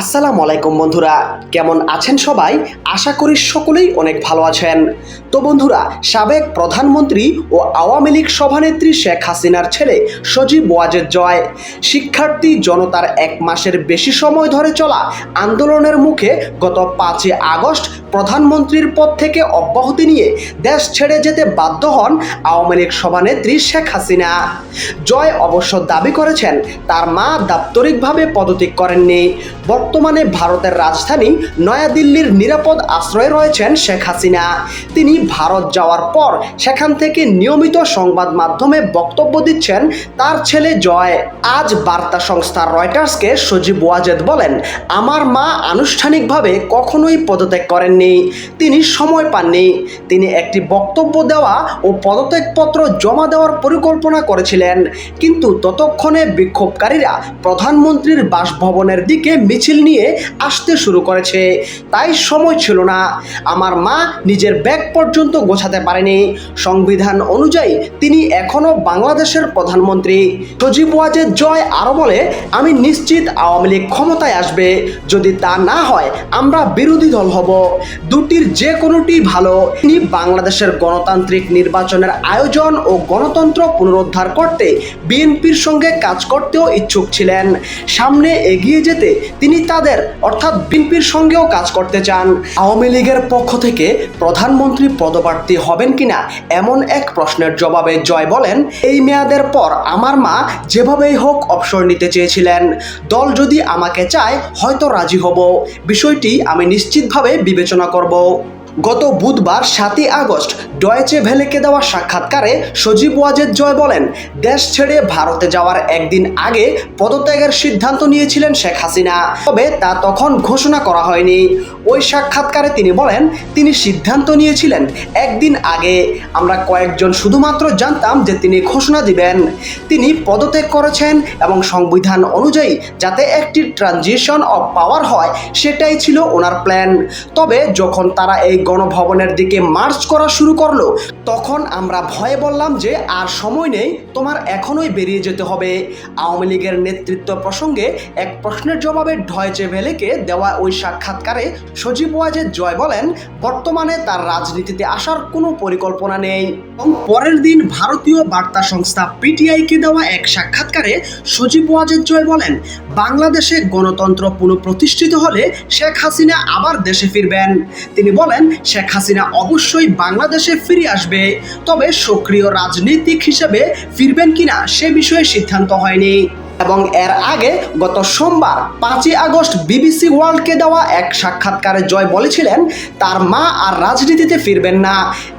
আসসালামু আলাইকুম বন্ধুরা, কেমন আছেন সবাই? আশা করি সকলেই অনেক ভালো আছেন। তো বন্ধুরা, সাবেক প্রধানমন্ত্রী ও আওয়ামী লীগ সভানেত্রী শেখ হাসিনার ছেলে সজীব ওয়াজেদ জয়, শিক্ষার্থী জনতার এক মাসের বেশি সময় ধরে চলা আন্দোলনের মুখে গত পাঁচই আগস্ট প্রধানমন্ত্রীর পদ থেকে অব্যাহতি নিয়ে দেশ ছেড়ে যেতে বাধ্য হন আওয়ামী লীগ সভানেত্রী শেখ হাসিনা। জয় অবশ্য দাবি করেছেন, তার মা দাপ্তরিকভাবে পদত্যাগ করেননি। ভারতের রাজধানী নয়াদিল্লির নিরাপদ আশ্রয়ে রয়েছেন শেখ হাসিনা। তিনি ভারত যাওয়ার পর সেখান থেকে নিয়মিত সংবাদ মাধ্যমে বক্তব্য দিচ্ছেন তার ছেলে জয়। আজ বার্তা সংস্থা রয়টার্সকে সজীব ওয়াজেদ বলেন, আমার মা আনুষ্ঠানিকভাবে কখনোই পদত্যাগ করেননি। তিনি সময় পাননি। তিনি একটি বক্তব্য দেওয়া ও পদত্যাগপত্র জমা দেওয়ার পরিকল্পনা করেছিলেন। কিন্তু ততক্ষণে বিক্ষোভকারীরা প্রধানমন্ত্রীর বাসভবনের দিকে মিছিল নিয়ে আসতে শুরু করেছে। তাই সময় ছিল না। আমার মা নিজের ব্যাগ পর্যন্ত গোছাতে পারেনি। সংবিধান অনুযায়ী তিনি এখনও বাংলাদেশের প্রধানমন্ত্রী। সজীব ওয়াজেদ জয় আরও বলে, আমি নিশ্চিত আওয়ামী লীগ ক্ষমতায় আসবে। যদি তা না হয়, আমরা বিরোধী দল হব। দুটির যে কোনোটি ভালো। তিনি বাংলাদেশের গণতান্ত্রিক নির্বাচনের আয়োজন ও গণতন্ত্র পুনরুদ্ধার করতে বিএনপির সঙ্গে কাজ করতেও ইচ্ছুক ছিলেন। সামনে এগিয়ে যেতে তিনি তাদের অর্থাৎ বিএনপির সঙ্গেও কাজ করতে চান। আওয়ামী লীগের পক্ষ থেকে প্রধানমন্ত্রী পদপ্রার্থী হবেন কিনা এমন এক প্রশ্নের জবাবে জয় বলেন, এই মেয়াদের পর আমার মা যেভাবেই হোক অবসর নিতে চেয়েছিলেন। দল যদি আমাকে চায় হয়তো রাজি হব। বিষয়টি আমি নিশ্চিতভাবে বিবেচনা করব। গত বুধবার সাতই আগস্ট ডয়েচে ভেলেকে দেওয়া সাক্ষাৎকারে সজীব ওয়াজেদ জয় বলেন, দেশ ছেড়ে ভারতে যাওয়ার একদিন আগে পদত্যাগের সিদ্ধান্ত নিয়েছিলেন শেখ হাসিনা। তবে তা তখন ঘোষণা করা হয়নি। ওই সাক্ষাৎকারে তিনি বলেন, তিনি সিদ্ধান্ত নিয়েছিলেন একদিন আগে। আমরা কয়েকজন শুধুমাত্র জানতাম যে তিনি ঘোষণা দিবেন। তিনি পদত্যাগ করেছেন এবং সংবিধান অনুযায়ী যাতে একটি ট্রানজিশন অফ পাওয়ার হয়, সেটাই ছিল ওনার প্ল্যান। তবে যখন তারা এই গণভবনের দিকে মার্চ করা শুরু করল, তখন আমরা ভয়ে বললাম যে আর সময় নেই, তোমার এখনোই বেরিয়ে যেতে হবে। আওয়ামী লীগের নেতৃত্ব প্রসঙ্গে এক প্রশ্নের জবাবে ঢয়চে ভেলেকে দেওয়া ওই সাক্ষাৎকারে সজীব ওয়াজেদ জয় বলেন, বর্তমানে তার রাজনীতিতে আসার কোনো পরিকল্পনা নেই। এবং পরের দিন ভারতীয় বার্তা সংস্থা পিটিআইকে দেওয়া এক সাক্ষাৎকারে সজীব ওয়াজেদ জয় বলেন, বাংলাদেশে গণতন্ত্র পুনঃপ্রতিষ্ঠিত হলে শেখ হাসিনা আবার দেশে ফিরবেন। তিনি বলেন শেখ হাসিনা অবশ্যই বাংলাদেশে ফিরে আসবে। তবে সক্রিয় রাজনীতিক হিসেবে ফিরবেন কিনা সে বিষয়ে সিদ্ধান্ত হয়নি। এবং এর আগে গত সোমবার পাঁচই আগস্ট বিবিসি ওয়ার্ল্ডকে দেওয়া এক সাক্ষাৎকারে জয় বলেছিলেন, তার মা আর রাজনীতিতে ফিরবেন না।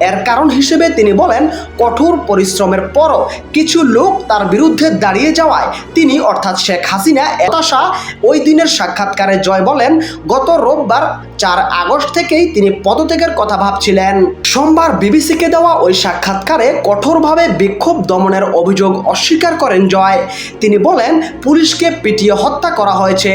এর কারণ হিসেবে তিনি বলেন, কঠোর পরিশ্রমের পরও কিছু লোক তার বিরুদ্ধে দাঁড়িয়ে যাওয়ায় তিনি, অর্থাৎ শেখ হাসিনা, হতাশা। ওই দিনের সাক্ষাৎকারে জয় বলেন, গত রোববার চার আগস্ট থেকেই তিনি পদত্যাগের কথা ভাবছিলেন। সোমবার বিবিসিকে দেওয়া ওই সাক্ষাৎকারে কঠোরভাবে বিক্ষোভ দমনের অভিযোগ অস্বীকার করেন জয়। তিনি বলেন পুলিশকে পিটিয়ে হত্যা করা হয়েছে।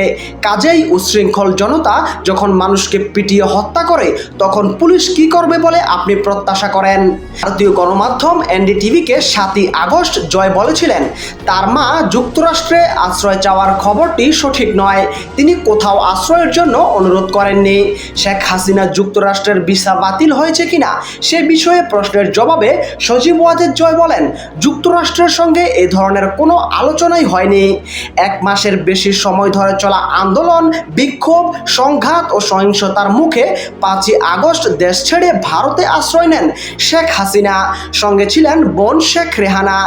কাজেই উচ্ছৃঙ্খল জনতা যখন মানুষকে পিটিয়ে হত্যা করে, তখন পুলিশ কি করবে বলে আপনি প্রত্যাশা করেন? ভারতীয় গণমাধ্যম এনডিটিভিকে সাতই আগস্ট জয় বলেছিলেন, তার মা যুক্তরাষ্ট্রে আশ্রয় চাওয়ার খবরটি সঠিক নয়। তিনি কোথাও আশ্রয়ের জন্য অনুরোধ করেননি। শেখ হাসিনা যুক্তরাষ্ট্রের ভিসা বাতিল হয়েছে কিনা, সে বিষয়ে প্রশ্নের জবাবে সজীব ওয়াজেদ জয় বলেন, যুক্তরাষ্ট্রের সঙ্গে এ ধরনের কোনো আলোচনাই হয়নি। এক মাসের বেশি সময় ধরে চলা আন্দোলন, বিক্ষোভ, সংঘাত ও সহিংসতার মুখে পাঁচই আগস্ট দেশ ছেড়ে ভারতে আশ্রয় নেন শেখ হাসিনা। সঙ্গে ছিলেন বোন শেখ রেহানা।